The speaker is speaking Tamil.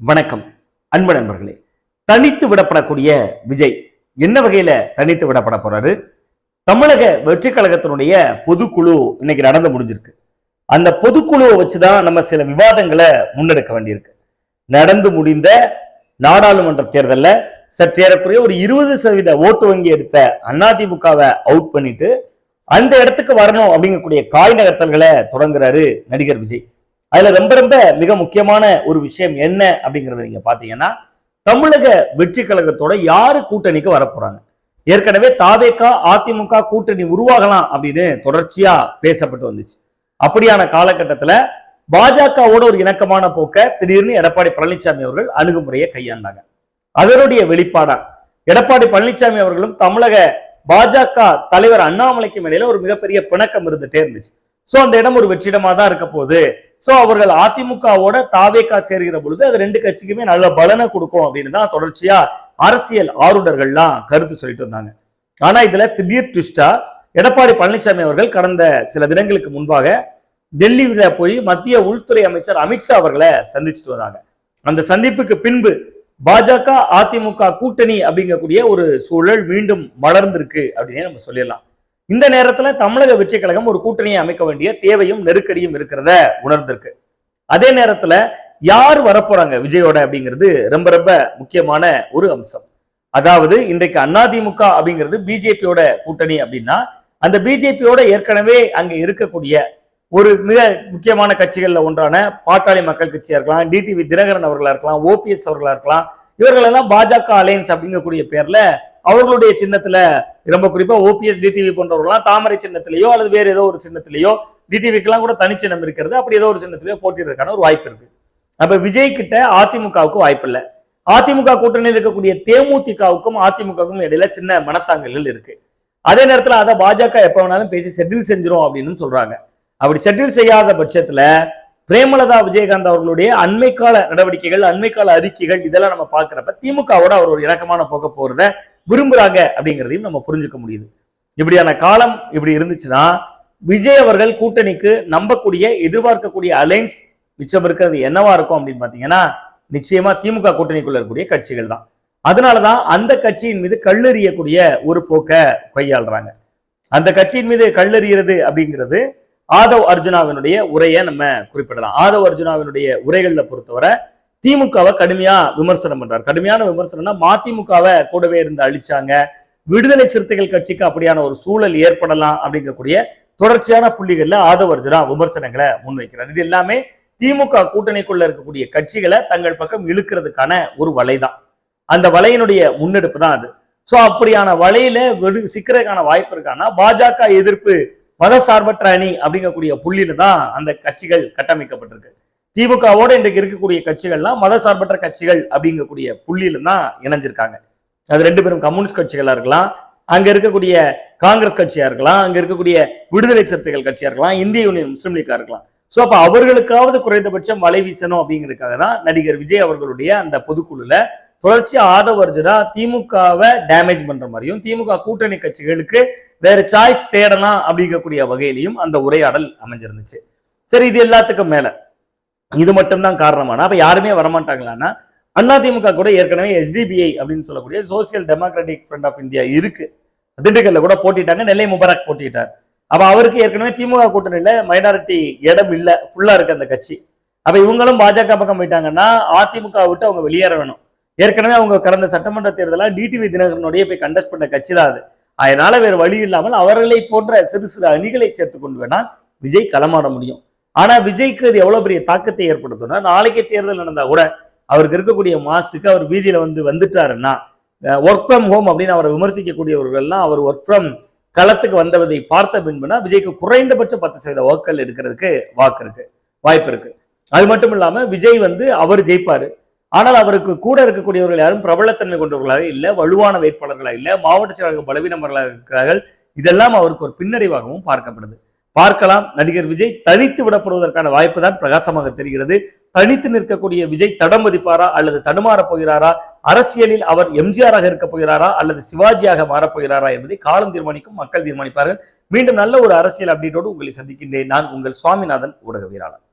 வணக்கம். அன்பு நண்பர்களே தனித்து விடப்படக்கூடிய விஜய் என்ன வகையில தனித்து விடப்பட போறாரு? தமிழக வெற்றி கழகத்தினுடைய பொதுக்குழு இன்னைக்கு நடந்து முடிஞ்சிருக்கு. அந்த பொதுக்குழுவை வச்சுதான் நம்ம சில விவாதங்களை முன்னெடுக்க வேண்டியிருக்கு. நடந்து முடிந்த நாடாளுமன்ற தேர்தலில் சற்றேறக்குறைய ஒரு இருபது சதவீத ஓட்டு வங்கி எடுத்த அதிமுகவை அவுட் பண்ணிட்டு அந்த இடத்துக்கு வரணும் அப்படிங்கக்கூடிய காய் நகர்த்தல்களை தொடங்குறாரு நடிகர் விஜய். அதுல ரொம்ப ரொம்ப மிக முக்கியமான ஒரு விஷயம் என்ன அப்படிங்கறத நீங்க பாத்தீங்கன்னா தமிழக வெற்றி கழகத்தோட யாரு கூட்டணிக்கு வரப்போறாங்க? ஏற்கனவே தாவேகா அதிமுக கூட்டணி உருவாகலாம் அப்படின்னு தொடர்ச்சியா பேசப்பட்டு வந்துச்சு. அப்படியான காலகட்டத்துல பாஜகவோட ஒரு இணக்கமான போக்க திடீர்னு எடப்பாடி பழனிசாமி அவர்கள் அணுகுமுறையை கையாண்டாங்க. அதனுடைய வெளிப்பாடா எடப்பாடி பழனிசாமி அவர்களும் தமிழக பாஜக தலைவர் அண்ணாமலைக்கும் இடையில ஒரு மிகப்பெரிய பிணக்கம் இருந்துட்டே இருந்துச்சு. சோ அந்த இடம் ஒரு வெற்றிடமா தான் இருக்க போகுது. ஸோ அவர்கள் அதிமுகவோட தாவேக்கா சேர்கிற பொழுது அது ரெண்டு கட்சிக்குமே நல்ல பலனை கொடுக்கும் அப்படின்னு தான் தொடர்ச்சியா அரசியல் ஆர்வலர்கள்லாம் கருத்து சொல்லிட்டு வந்தாங்க ஆனா இதுல திடீர் ட்விஸ்டா எடப்பாடி பழனிசாமி அவர்கள் கடந்த சில தினங்களுக்கு முன்பாக டெல்லியில போய் மத்திய உள்துறை அமைச்சர் அமித்ஷா அவர்களை சந்திச்சுட்டு வந்தாங்க. அந்த சந்திப்புக்கு பின்பு பாஜக அதிமுக கூட்டணி அப்படிங்கக்கூடிய ஒரு சூழல் மீண்டும் மலர்ந்திருக்கு அப்படின்னு நம்ம சொல்லிடலாம். இந்த நேரத்துல தமிழக வெற்றி கழகம் ஒரு கூட்டணியை அமைக்க வேண்டிய தேவையும் நெருக்கடியும் இருக்கிறத உணர்ந்திருக்கு. அதே நேரத்துல யார் வரப்போறாங்க விஜயோட அப்படிங்கிறது ரொம்ப ரொம்ப முக்கியமான ஒரு அம்சம். அதாவது இன்றைக்கு அதிமுக அப்படிங்கிறது பிஜேபியோட கூட்டணி அப்படின்னா அந்த பிஜேபியோட ஏற்கனவே அங்க இருக்கக்கூடிய ஒரு மிக முக்கியமான கட்சிகள்ல ஒன்றான பாட்டாளி மக்கள் கட்சியா இருக்கலாம் டிடிவி தினகரன் அவர்களா இருக்கலாம் ஓபிஎஸ் அவர்களா இருக்கலாம் இவர்கள் எல்லாம் பாஜக அலையன்ஸ் அப்படிங்கக்கூடிய பேர்ல அவர்களுடைய சின்னத்துல ரொம்ப குறிப்பா ஓபிஎஸ் டிடிவி போன்றவர்கள்லாம் தாமரை சின்னத்திலேயோ அல்லது வேற ஏதோ ஒரு சின்னத்திலேயோ டிடிவிக்கெல்லாம் கூட தனிச்சின்னம் இருக்கிறது. அப்படி ஏதோ ஒரு சின்னத்திலேயோ போட்டிடுறதுக்கான ஒரு வாய்ப்பு இருக்கு. அப்ப விஜய் கிட்ட அதிமுகவுக்கு வாய்ப்பு இல்லை. அதிமுக கூட்டணியில் இருக்கக்கூடிய தேமுதிகவுக்கும் அதிமுகவுக்கும் இடையில சின்ன மனத்தாங்கல்கள் இருக்கு. அதே நேரத்துல அதை பாஜக எப்ப வேணாலும் பேசி செட்டில் செஞ்சிரும் அப்படின்னு சொல்றாங்க. அப்படி செட்டில் செய்யாத பட்சத்துல பிரேமலதா விஜயகாந்த் அவர்களுடைய அண்மைக்கால நடவடிக்கைகள் அண்மை கால அறிக்கைகள் இதெல்லாம் நம்ம பார்க்குறப்ப திமுகவோட அவர் ஒரு இணக்கமான போக போறத விரும்புறாங்க அப்படிங்கிறதையும் நம்ம புரிஞ்சுக்க முடியுது. இப்படியான காலம் இப்படி இருந்துச்சுன்னா விஜய் அவர்கள் கூட்டணிக்கு நம்பக்கூடிய எதிர்பார்க்கக்கூடிய அலைன்ஸ் மிச்சம் இருக்கிறது என்னவா இருக்கும் அப்படின்னு பாத்தீங்கன்னா நிச்சயமா திமுக கூட்டணிக்குள்ள இருக்கக்கூடிய கட்சிகள் தான். அதனாலதான் அந்த கட்சியின் மீது கல்லெறியக்கூடிய ஒரு போக்கை கையாளுறாங்க. அந்த கட்சியின் மீது கல்லெறிகிறது அப்படிங்கிறது ஆதவ் அர்ஜுனாவினுடைய உரையை நம்ம குறிப்பிடலாம். ஆதவ் அர்ஜுனாவினுடைய உரைகளில் பொறுத்தவரை திமுகவை கடுமையா விமர்சனம் பண்றாரு. கடுமையான விமர்சனம்னா மதிமுகவை கூடவே இருந்து அழிச்சாங்க. விடுதலை சிறுத்தைகள் கட்சிக்கு அப்படியான ஒரு சூழல் ஏற்படலாம் அப்படிங்கக்கூடிய தொடர்ச்சியான புள்ளிகள்ல ஆதவ் அர்ஜுனா விமர்சனங்களை முன்வைக்கிறார். இது எல்லாமே திமுக கூட்டணிக்குள்ள இருக்கக்கூடிய கட்சிகளை தங்கள் பக்கம் இழுக்கிறதுக்கான ஒரு வலைதான். அந்த வலையினுடைய முன்னெடுப்பு தான் அது. சோ அப்படியான வலையில வெடு சிக்கிறதுக்கான வாய்ப்பு இருக்கான்னா பாஜக எதிர்ப்பு மதசார்பற்ற அணி அப்படிங்கக்கூடிய புள்ளியில தான் அந்த கட்சிகள் கட்டமைக்கப்பட்டிருக்கு. திமுகவோட இன்றைக்கு இருக்கக்கூடிய கட்சிகள்லாம் மதசார்பற்ற கட்சிகள் அப்படிங்கக்கூடிய புள்ளியில தான் இணைஞ்சிருக்காங்க. அது ரெண்டு பேரும் கம்யூனிஸ்ட் கட்சிகளா இருக்கலாம் அங்க இருக்கக்கூடிய காங்கிரஸ் கட்சியா இருக்கலாம் அங்க இருக்கக்கூடிய விடுதலை சிறுத்தைகள் கட்சியா இருக்கலாம் இந்திய யூனியன் முஸ்லீம் லீக்கா இருக்கலாம். ஸோ அப்போ அவர்களுக்காவது குறைந்தபட்சம் வலை வீசணும் அப்படிங்கிறதுக்காக தான் நடிகர் விஜய் அவர்களுடைய அந்த பொதுக்குழுல தொடர்ச்சி ஆதவர்ஜனா திமுகவை டேமேஜ் பண்ற மாதிரியும் திமுக கூட்டணி கட்சிகளுக்கு வேற சாய்ஸ் தேடலாம் அப்படிங்கக்கூடிய வகையிலையும் அந்த உரையாடல் அமைஞ்சிருந்துச்சு. சரி இது எல்லாத்துக்கும் மேல. இது மட்டும்தான் காரணமான அப்போ யாருமே வரமாட்டாங்களான்னா அதிமுக கூட ஏற்கனவே எஸ்டிபிஐ அப்படின்னு சொல்லக்கூடிய social democratic front of India இருக்கு. திண்டுக்கல்ல கூட போட்டிட்டாங்க நெல்லை முபாரக் போட்டிட்டார். அப்போ அவருக்கு ஏற்கனவே திமுக கூட்டணியில் மைனாரிட்டி இடம் இல்லை ஃபுல்லாக இருக்கு அந்த கட்சி. அப்போ இவங்களும் பாஜக பக்கம் போயிட்டாங்கன்னா அதிமுக விட்டு அவங்க வெளியேற வேணும் ஏற்கனவே அவங்க கடந்த சட்டமன்ற தேர்தலாக டிடிவி தினகரனுடைய போய் கண்டஸ்ட் பண்ண கட்சி தான் அது. அதனால வேறு வழி இல்லாமல் அவர்களை போன்ற சிறு சிறு அணிகளை சேர்த்து கொண்டு வேணால் விஜய் களமாட முடியும். ஆனால் விஜய்க்கு அது எவ்வளோ பெரிய தாக்கத்தை ஏற்படுத்தும்னா நாளைக்கே தேர்தல் நடந்தால் கூட அவருக்கு இருக்கக்கூடிய மாசுக்கு அவர் வீதியில் வந்து வந்துட்டாருன்னா ஒர்க் ஃப்ரம் ஹோம் அப்படின்னு அவரை விமர்சிக்கக்கூடியவர்கள்லாம் அவர் ஒர்க் ஃப்ரம் களத்துக்கு வந்ததை பார்த்த பின்புனா விஜய்க்கு குறைந்தபட்சம் பத்து சதவீத வாக்குகள் எடுக்கிறதுக்கு வாக்கு இருக்கு வாய்ப்பு இருக்கு. அது மட்டும் இல்லாமல் விஜய் வந்து அவர் ஜெயிப்பார். ஆனால் அவருக்கு கூட இருக்கக்கூடியவர்கள் யாரும் பிரபலத்தன்மை கொண்டவர்களாக இல்லை வலுவான வேட்பாளர்களாக இல்லை மாவட்ட செயலாளர்கள் பலவீனவர்களாக இருக்கிறார்கள். இதெல்லாம் அவருக்கு ஒரு பின்னடைவாகவும் பார்க்கப்படுது. பார்க்கலாம். நடிகர் விஜய் தனித்து விடப்படுவதற்கான வாய்ப்பு தான் பிரகாசமாக தெரிகிறது. தனித்து நிற்கக்கூடிய விஜய் தடம் மதிப்பாரா அல்லது தடுமாறப் போகிறாரா? அரசியலில் அவர் எம்ஜிஆராக இருக்க போகிறாரா? அல்லது சிவாஜியாக மாறப் போகிறாரா என்பதை காலம் தீர்மானிக்கும் மக்கள் தீர்மானிப்பார்கள். மீண்டும் நல்ல ஒரு அரசியல் அப்டேட்டோடு உங்களை சந்திக்கின்றேன். நான் உங்கள் சுவாமிநாதன் ஊடகவியலாளர்.